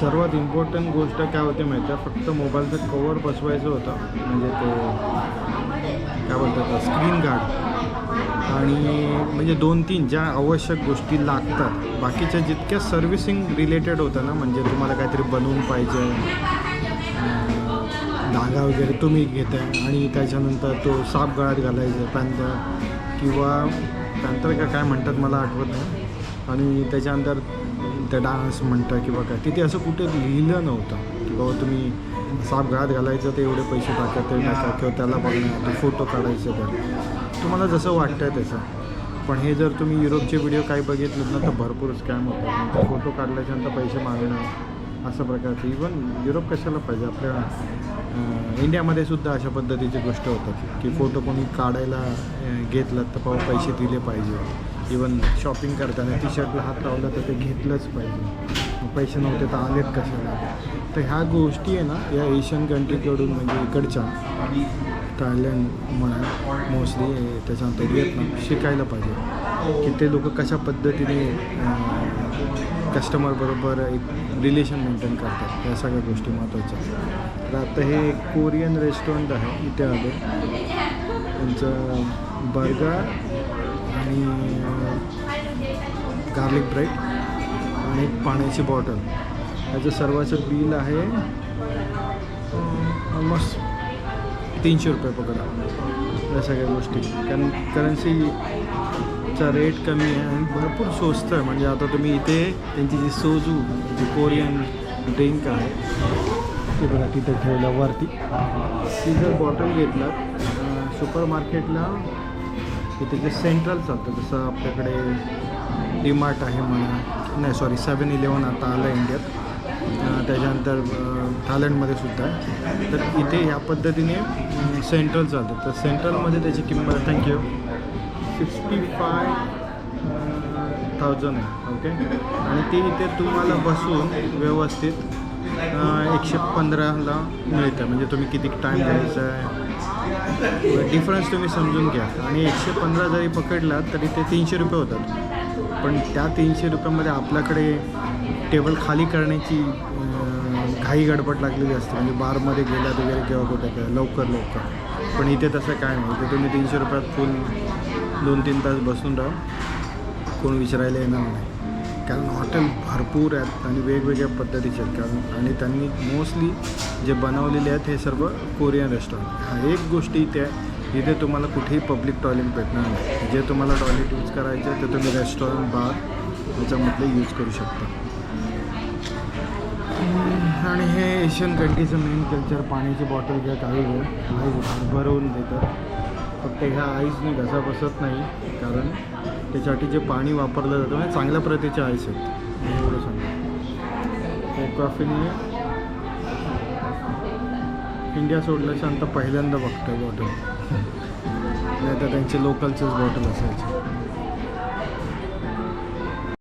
सर्वात इम्पॉर्टंट गोष्ट काय होती माहिती आहे? फक्त मोबाईलचं कवर बसवायचं होतं. म्हणजे ते काय बोलतात स्क्रीन गार्ड आणि म्हणजे दोन तीन ज्या आवश्यक गोष्टी लागतात. बाकीच्या जितक्या सर्व्हिसिंग रिलेटेड होतं ना म्हणजे तुम्हाला काहीतरी बनवून पाहिजे. धागा वगैरे तुम्ही घेताय आणि त्याच्यानंतर तो साप गळ्यात घालायचं पॅन्थर. किंवा पॅन्थर का काय म्हणतात मला आठवत नाही. आणि त्याच्यानंतर त्या डान्स म्हणता किंवा काय तिथे असं कुठे लिहिलं नव्हतं की बाबा तुम्ही साप गळ्यात घालायचं ते एवढे पैसे टाकत ते टाका किंवा त्याला बघणं फोटो काढायचे तर तुम्हाला जसं वाटतं आहे तसं. पण हे जर तुम्ही युरोपचे व्हिडिओ काही बघितलेत ना तर भरपूर स्कॅम होतात. फोटो काढल्याच्यानंतर पैसे मागणं अशा प्रकारचं. इवन युरोप कशाला पाहिजे? आपल्या इंडियामध्ये सुद्धा अशा पद्धतीची गोष्ट होतात की फोटो कोणी काढायला घेतलात तर बाबा पैसे दिले पाहिजे. इवन शॉपिंग करताना टी शर्टला हात लावला तर ते घेतलंच पाहिजे. पैसे नव्हते तर आलेत कशाला? तर ह्या गोष्टी आहे ना या एशियन कंट्रीकडून म्हणजे इकडच्या थायलंड म्हणा मोस्टली त्याच्यानंतर व्हिएतनाम शिकायला पाहिजे. की ते लोक कशा पद्धतीने कस्टमरबरोबर एक रिलेशन मेंटेन करतात. या सगळ्या गोष्टी महत्त्वाच्या तर आता हे एक कोरियन रेस्टॉरंट आहे इथे आलं त्यांचं बर्गर आणि गार्लिक ब्रेड आणि एक पाण्याची बॉटल याचं सर्वाचं बिल आहे ऑलमोस्ट तीनशे रुपये पकडा. या सगळ्या गोष्टी. कारण करन्सीचा रेट कमी आहे आणि भरपूर स्वस्त आहे. म्हणजे आता तुम्ही इथे त्यांची जी सोजू जी कोरियन ड्रिंक आहे ते बघा तिथे ठेवलं वरती. ती जर बॉटल घेतलात सुपर मार्केटला इथे जे सेंट्रल चालतं जसं आपल्याकडे डीमार्ट आहे म्हणा नाही सॉरी सेवन इलेवन आता आलं इंडियात. त्याच्यानंतर थायलंडमध्ये सुद्धा आहे. तर इथे ह्या पद्धतीने सेंट्रल चालतं. तर सेंट्रलमध्ये त्याची किंमत thank you sixty five thousand आहे ओके आणि ती इथे तुम्हाला बसून व्यवस्थित एकशे पंधराला मिळतं. म्हणजे तुम्ही किती टाईम द्यायचा आहे. डिफरन्स तुम्ही समजून घ्या. आणि एकशे पंधरा जरी पकडलात तरी ते तीनशे रुपये होतात. पण त्या तीनशे रुपयामध्ये आपल्याकडे टेबल खाली करण्याची घाई गडबड लागलेली असते. म्हणजे बारमध्ये गेल्यात वगैरे किंवा कुठे काय लवकर लवकर. पण इथे तसं काय नाही. इथे तुम्ही तीनशे रुपयात फुल दोन तीन तास बसून राहा. कोण विचारायला येणार नाही. कारण हॉटेल भरपूर आहेत आणि वेगवेगळ्या पद्धतीचे आहेत. कारण आणि त्यांनी मोस्टली जे बनवलेले आहेत हे सर्व कोरियन रेस्टॉरंट हा एक गोष्टी इथे आहे. इथे तुम्हाला कुठेही पब्लिक टॉयलेट भेटणार नाही. जे तुम्हाला टॉयलेट यूज करायचे आहे ते तुम्ही रेस्टॉरंट बार याच्यामधले यूज करू शकता. आणि हे एशियन कंट्रीचं मेन कल्चर पाण्याची बॉटल घ्या काही घ्या. भरवून देतात. फक्त ह्या आईसने घसा बसत नाही कारण त्याच्यासाठी जे पाणी वापरलं जातं म्हणजे चांगल्या प्रतीचे आईस आहेत. एवढं सांगतो. कॉफीने इंडिया सोडल्याच्या नंतर पहिल्यांदा बघतोय बॉटल नाही तर त्यांचे लोकलचेच बॉटल असायचे.